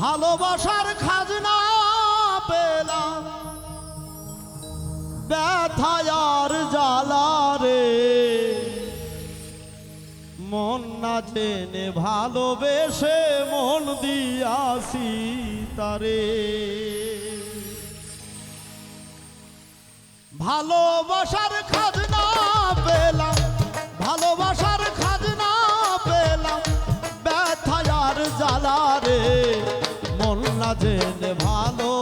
ভালোবাসার খাজনা পেলাম। ব্যথায়ার জ্বালা রে। মন না জেনে ভালোবেসে মন দিয়াছি তারে। ভালোবাসার খাজনা জেনে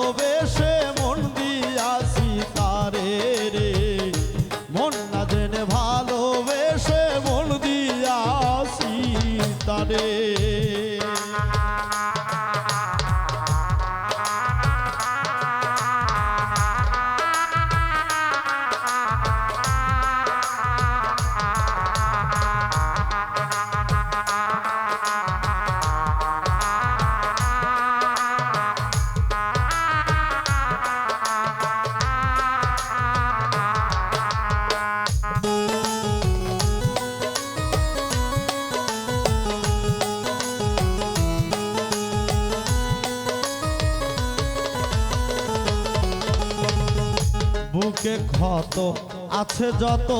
বুকে ক্ষত আছে যত।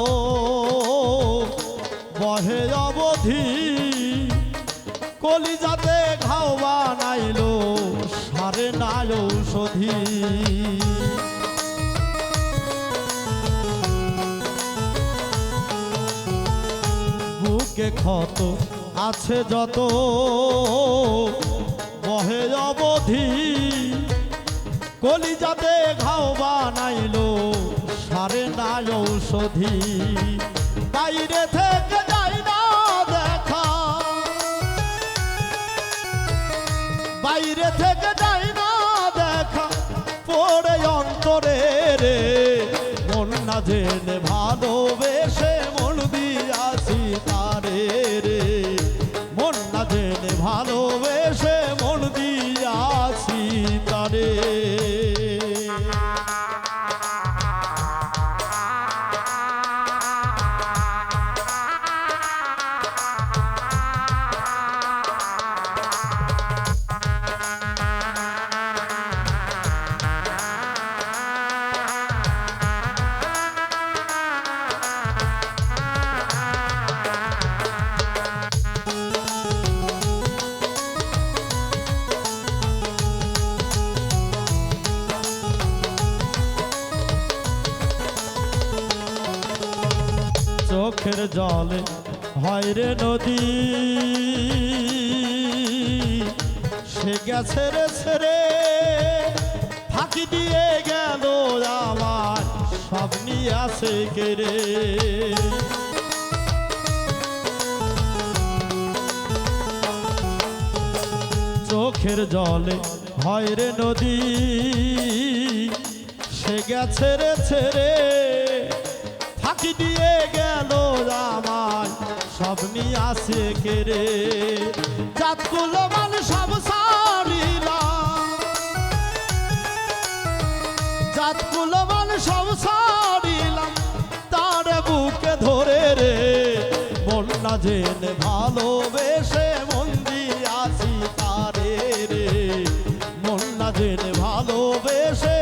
বহে অবধি কলিজাতে ঘাও বানাইল, সারে নাই ঔষধি। বুকে ক্ষত আছে যত। বহে অবধি কলিজাতে ঘাও বানাইলো, সারে না ঔষধি। বাইরে থেকে যাই না দেখা। বাইরে থেকে যাই না দেখা পড়ে অন্তরে রে মন না জেনে ভালোবেসে মন দিয়াছি তারে রে। মন না জেনে ভালোবেসে চোখের জলে, হয় রে নদী। সে গেছে রে ছেড়ে ফাঁকি দিয়ে গেল আমার, সব নিয়ে আছে কেড়ে চোখের জলে, হয় রে নদী। সে গেছে রে ছেড়ে ফাঁকি দিয়ে গেল সব নিয়ে আসে কেড়ে জাতগুলো মান সব সারিলাম জাতগুলো মান সব সারিলাম তার বুকে ধরে রে। মন জেনে ভালোবেসে মন দিয়াছি তারে রে। মন জেনে ভালোবেসে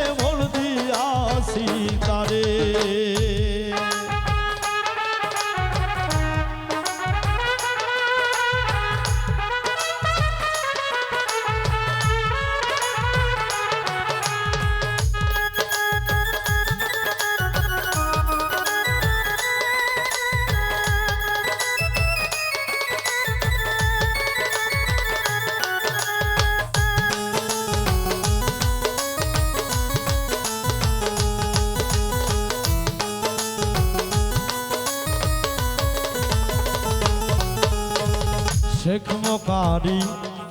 শেখ মকারি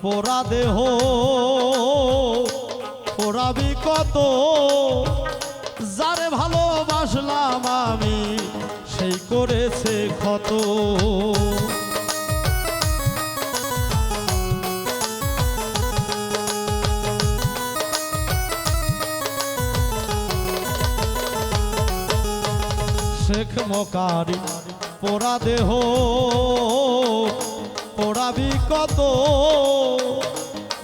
পোড়া দেহ পোড়াবি কত? যারে ভালোবাসলাম আমি, সেই করেছে ক্ষত। শেখ মকারি পোড়া দেহ পোড়াবি কত,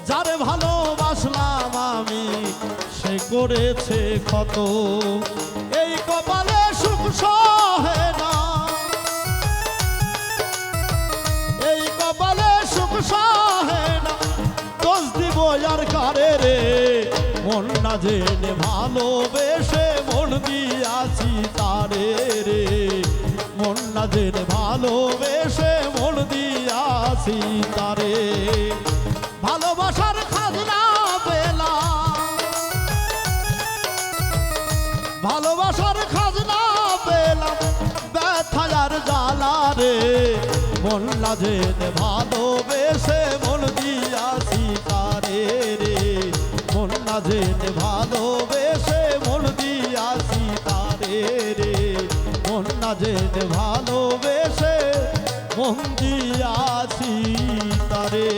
যারে ভালোবাসলাম আমি, সে করেছে কত এই কপালে সুখ সহে না। এই কপালে সুখ সহে না। দোষ দিব আর কারে রে? মন না জেনে ভালোবেসে মন দিয়াছি তারে রে। মন না জেনে ভালোবেসে মন দিয়াছি তারে ভালোবাসার খাজনা পেলাম ভালোবাসার খাজনা পেলাম ব্যথার জ্বালা রে। মন লাজে ভালোবেসে মন দিয়াছি তারে রে। মন লাজে ভালোবেসে মন দিয়াছি তারে রে। মন লাজে ভালোবেসে মন্দিয়াছি তারে